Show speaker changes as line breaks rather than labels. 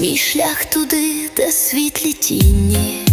Мій шлях туди, де світлі тіні.